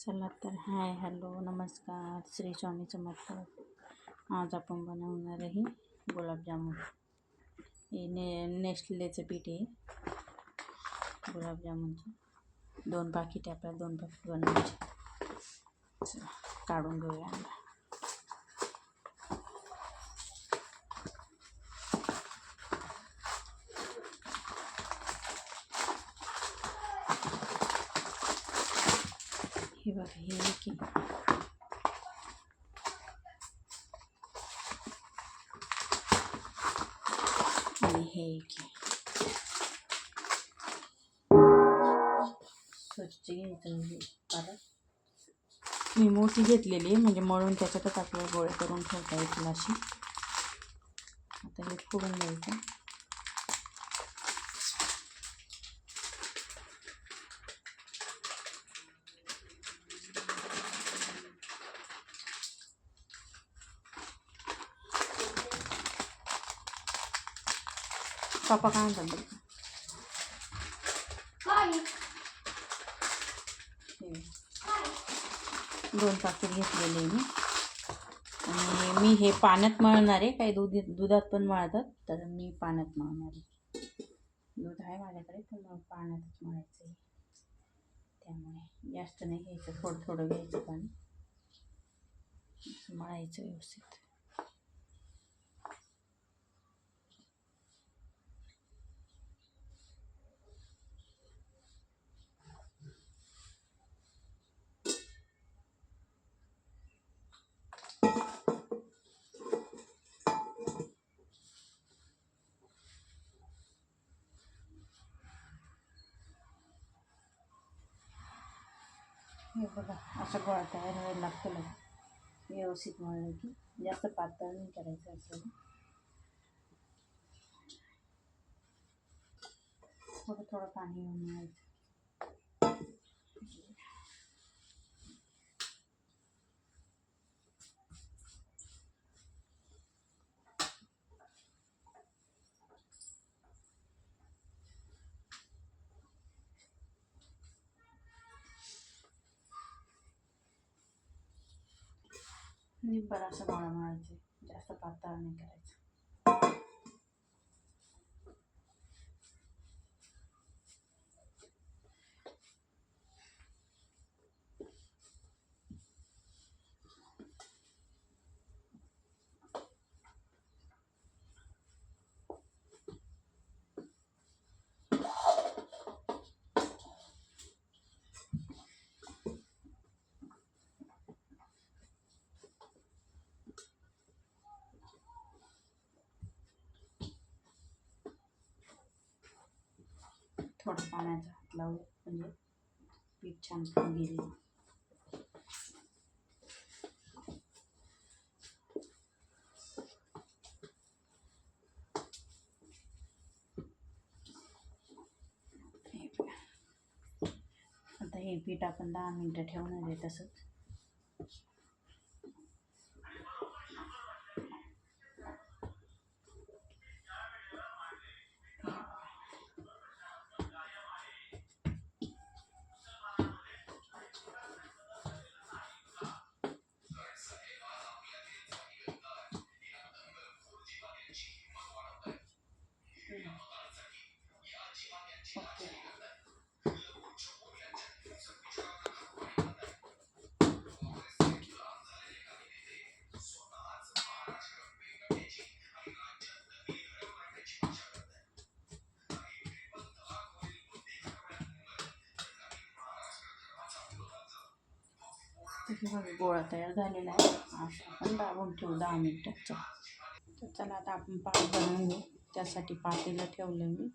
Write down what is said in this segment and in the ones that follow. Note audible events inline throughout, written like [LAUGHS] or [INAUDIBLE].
चला तर hi hello नमस्कार. श्री स्वामी समर्थ. आज आपण बनवणार आहे गुलाबजामुन. हे ने नेस्टलेचं पीठ आहे. गुलाबजामुनचं. दोन पाकिट आपल्याला दोन पाकिट बनवायचे. चला, काढून घेऊया. हे बघा हे आहे. आणि हे आहे. स्वच्छ घ्यायचं मी मोठी घेतलेली म्हणजे मळून त्याच्यातच आपल्याला गोळे करून ठेवता येतील अशी आता हे फोडून द्यायचं पापा काय म्हणतात. दोन पाकीट घेतलेले मी. आणि मी हे पाण्यात मळणार आहे. काही दूध दुधात पण मळतात तर मी पाण्यात मळणार आहे. दूध आहे माझ्याकडे पण मग पाण्यातच मळायचं आहे. त्यामुळे जास्त नाही घ्यायचं थोडं थोडं घ्यायचं पाणी. मळायचं व्यवस्थित. हे बघा असं गोळा तयार व्हायला लागतं बघा. व्यवस्थित मळलं की जास्त पातळ नाही करायचं असं थोडं थोडं पाणी घेऊन निब्बर असं गोळा मळायचं जास्त पातळ नाही करायचं. थोडं पाण्याचा हात लावू म्हणजे पीठ छान फुगेल हे आता हे पीठ आपण दहा मिनटं ठेवणार आहे तसंच. बघा गोळा तयार झालेला आहे असं आपण दाबून ठेवू दहा मिनटाचा तर चला आता आपण पाक बनवून घेऊ. त्यासाठी पातेलं ठेवलं मी.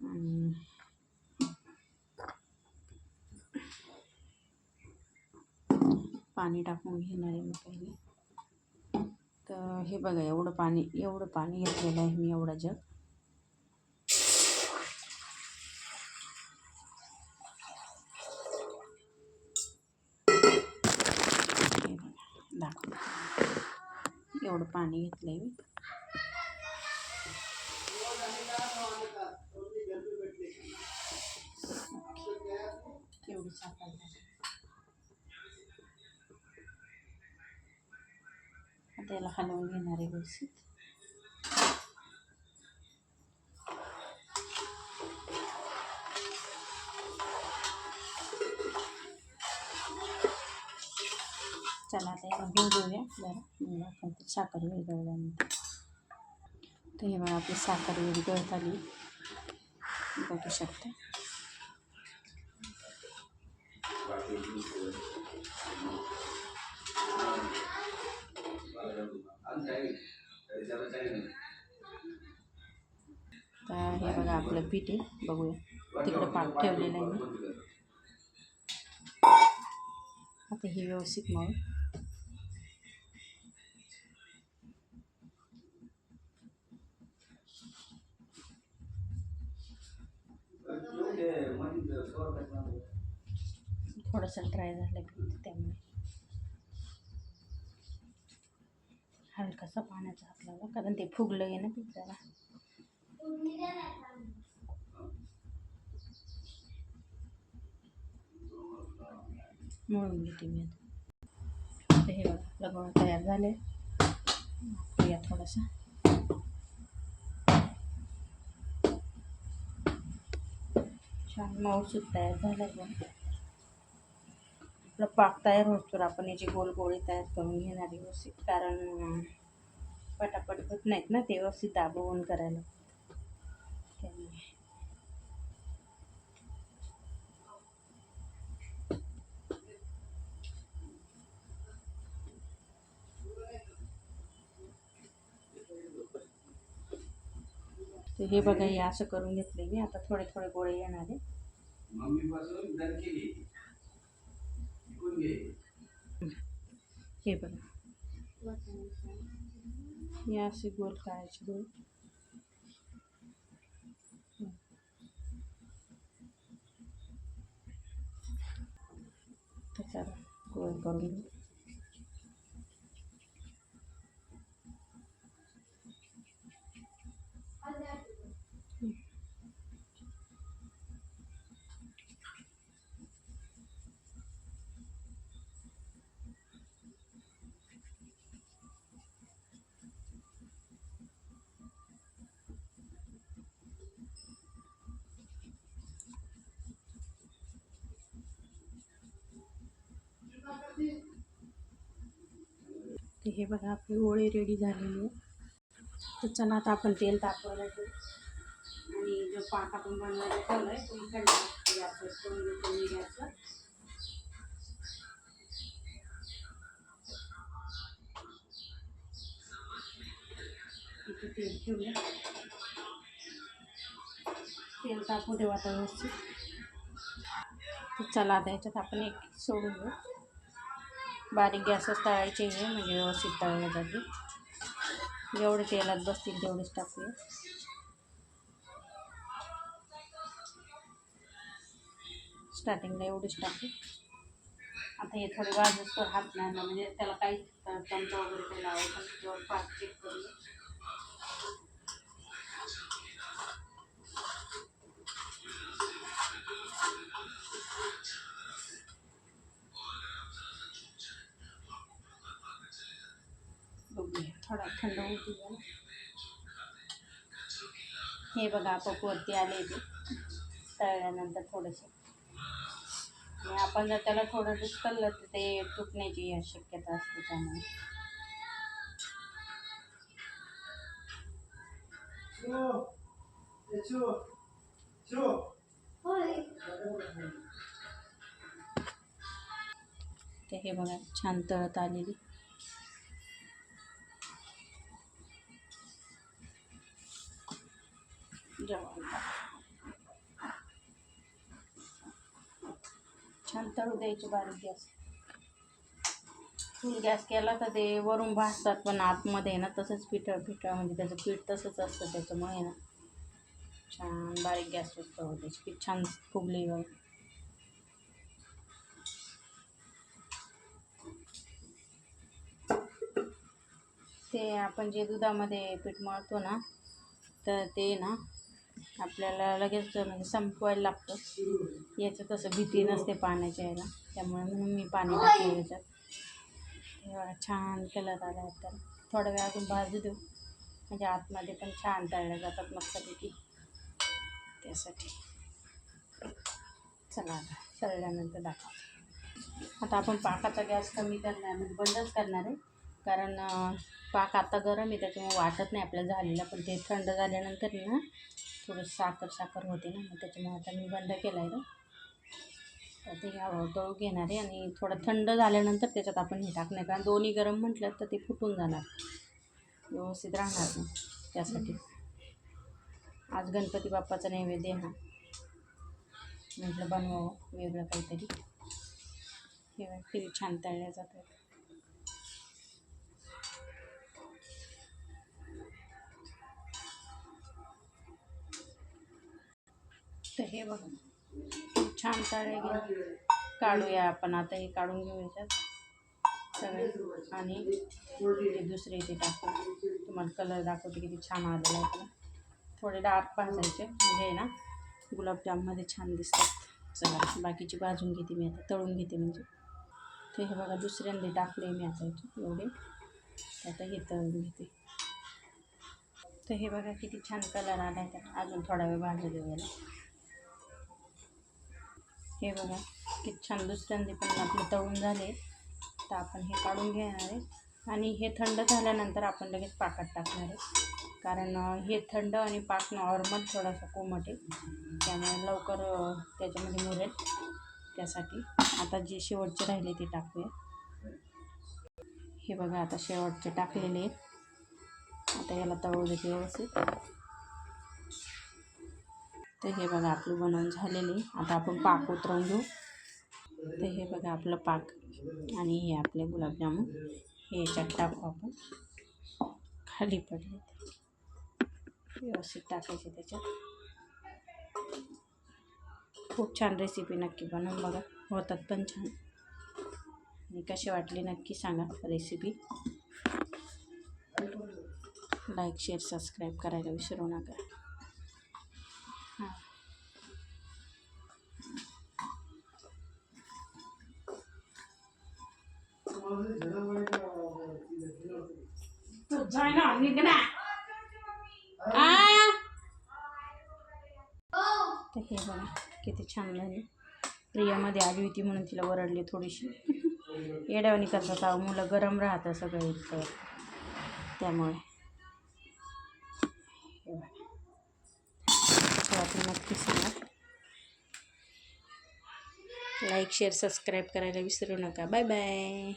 आणि पाणी टाकून घेणार आहे मी पहिले. तर हे बघा एवढं पाणी एवढं पाणी घेतलेलं आहे मी एवढा जग. पाणी घेतलं आहे त्याला हलवून घेणार आहे व्यवस्थित. साखर विरघळल्यानंतर तर हे बघा आपली साखर विरघळत आली बघू शकता तर हे बघा आपलं पीठ आहे बघूया तिकडं पाक ठेवलेलं आहे मी आता हे व्यवस्थित मग थोडंसं ड्राय झालं पीठ त्यामुळे. हलकासा पाण्याचा हात लावला कारण ते फुगलं आहे ना पीठ म्हणून घेते मी आता. हे बघा आपला तयार झाले. या थोडासा. छान मऊसूत तयार झाला आहे आपला पाक तयार होतो आपण याची गोल गोळी तयार करून घेणार व्यवस्थित. कारण पटापट होत नाहीत ना ते व्यवस्थित दाबवून करायला. त्यामुळे तर हे बघा हे असं करून घेतले मी. आता थोडे थोडे गोळे येणार आहे. हे बघा. हे असे गोल करायचे दोन तर चला गोल करून घेऊ. तर हे बघा आपली ओळी रेडी झालेली आहे. तर चला आता आपण तेल तापवायला घेऊ आणि जो पाक आपण बनवायला ठेवला आहे तो इकडे गॅसवर कमी घेतो गॅसवर इथे तेल ठेवलं तेल तापू देऊ आता व्यवस्थित. तर चला आता याच्यात आपण एक सोडून घेऊ बारीक गॅसच तळायचे हे म्हणजे व्यवस्थित तळले जाते जेवढे तेलात बसतील तेवढेच टाकूया. स्टार्टिंगला एवढेच टाकू. आता हे थोडे वाजूस हात नाही म्हणजे त्याला काही चमचा वगैरे काही लावायचं जेवढं पाच चेक करूया थोडा होऊ द्या हे। बघा आपोआप वरती आले ते तळल्यानंतर थोडंसं. आणि आपण जर त्याला थोडं डिस्कललं तर ते शक्यता छान तळत छान तळू द्यायची बारीक गॅस. फुल गॅस केला तर ते वरून भाजतात पण आतमध्ये ना तसंच पिठळ पिठळ म्हणजे त्याचं पीठ तसंच असतं त्याच्यामुळे ना. छान बारीक गॅस तळू द्यायची. पीठ छान फुगली वगैरे ते आपण जे दुधामध्ये पीठ मळतो ना तर ते ना आपल्याला लगेच म्हणजे संपवायला लागतं. याचं तसं भीती नसते पाण्याच्या याला. त्यामुळे म्हणून मी पाणी टाकलं याच्यात. तेव्हा छान कलर आला आहे तर. थोडा वेळ अजून भाजू देऊ. म्हणजे आतमध्ये पण छान तळल्या जातात मस्तपैकी. त्यासाठी. चला आता तळल्यानंतर दाखव आता आपण पाकाचा गॅस कमी करणार म्हणजे बंदच करणार आहे. कारण पाक आता गरम आहे त्याच्यामुळे वाटत नाही आपल्याला झालेला. पण ते थंड झाल्यानंतर ना थोडं साखर साखर होते ना मग त्याच्यामुळे आता मी बंद केलं आहे तर ते हळूहळू घेणार आहे आणि थोडं थंड झाल्यानंतर त्याच्यात आपण हे टाकणार कारण दोन्ही गरम म्हटलं तर ते फुटून जाणार. व्यवस्थित राहणार नाही त्यासाठी. आज गणपती बाप्पाचा नैवेद्य आहे हा म्हटलं बनवावं वेगळं काहीतरी. हे बघ, किती छान तळल्या जातात. तर हे बघा. छान तळे घेऊन काढूया आपण. आता हे काढून घेऊ याच्यात सगळे. आणि दुसरे इथे टाकू. तुम्हाला कलर दाखवते किती छान आलेला आहे त्याला थोडे डार्क भाजायचे. म्हणजे ना गुलाबजाममध्ये छान दिसतात. चला बाकीची भाजून घेते मी आता. तळून घेते म्हणजे. ते हे बघा दुसऱ्यांदा टाकले मी आता एवढे. आता हे तळून घेते. तर हे बघा किती छान कलर आला आहे त्याला अजून थोडा वेळ भाजू देऊ हे बघा किती छान दुसऱ्यांदी पण आपले तळून झाले. तर आपण हे काढून घेणार आहे. आणि हे थंड झाल्यानंतर आपण लगेच पाकात टाकणार आहे. कारण हे थंड आणि पाक नॉर्मल थोडासा कोमट आहे. त्यामुळे लवकर त्याच्यामध्ये मुरेल. त्यासाठी आता जे शेवटचे राहिले ते टाकूया. हे बघा आता शेवटचे टाकलेले आहेत. आता याला तळू देते व्यवस्थित. तर हे बघा आपलं बनवून झालेले आता आपण पाक उतरवून घेऊ. तर हे बघा आपलं पाक आणि हे आपले गुलाबजामुन. हे याच्यात टाकू आपण. खाली पडले व्यवस्थित टाकायचे त्याच्यात. खूप छान रेसिपी नक्की बनवून बघा. होतात पण छान. आणि कशी वाटली नक्की सांगा रेसिपी लाईक शेअर सबस्क्राईब करायला विसरू नका. छान झाली प्रियामध्ये आली होती म्हणून तिला वरडली थोडीशी. [LAUGHS] येड्यावानी करतात अहो मुलं गरम राहतं सगळं इतकं त्यामुळे. हे नक्की सांगा लाईक शेअर सबस्क्राईब करायला विसरू नका. Bye bye